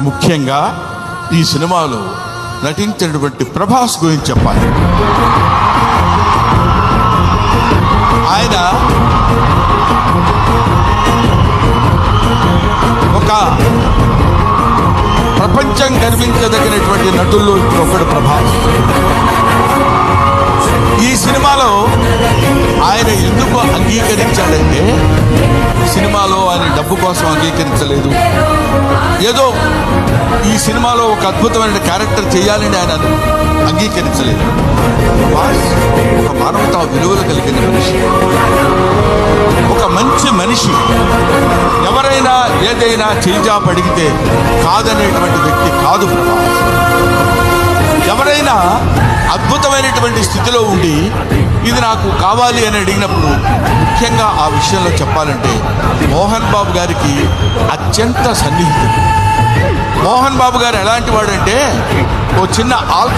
ముఖ్యంగా ఈ సినిమాలో నటించినటువంటి ప్రభాస్ గురించి చెప్పాలి. ఆయన ఒక ప్రపంచం కనిపించదగినటువంటి నటుల్లో ఒకడు ప్రభాస్. ఈ సినిమాలో ఆయన ఎందుకు అంగీకరించాడంటే డబ్బు కోసం అంగీకరించలేదు. ఏదో ఈ సినిమాలో ఒక అద్భుతమైన క్యారెక్టర్ చేయాలని ఆయన అంగీకరించలేదు. ఒక మానవతా విలువలు కలిగిన మనిషి. ఒక మంచి మనిషి ఎవరైనా ఏదైనా చేజా పడిగితే కాదనేటువంటి వ్యక్తి కాదు. అద్భుతమైనటువంటి స్థితిలో ఉండి ఇది నాకు కావాలి అని అడిగినప్పుడు ముఖ్యంగా ఆ విషయంలో చెప్పాలంటే మోహన్ బాబు గారికి అత్యంత సన్నిహితుడు. మోహన్ బాబు గారు ఎలాంటి వాడంటే ఓ చిన్న ఆల్క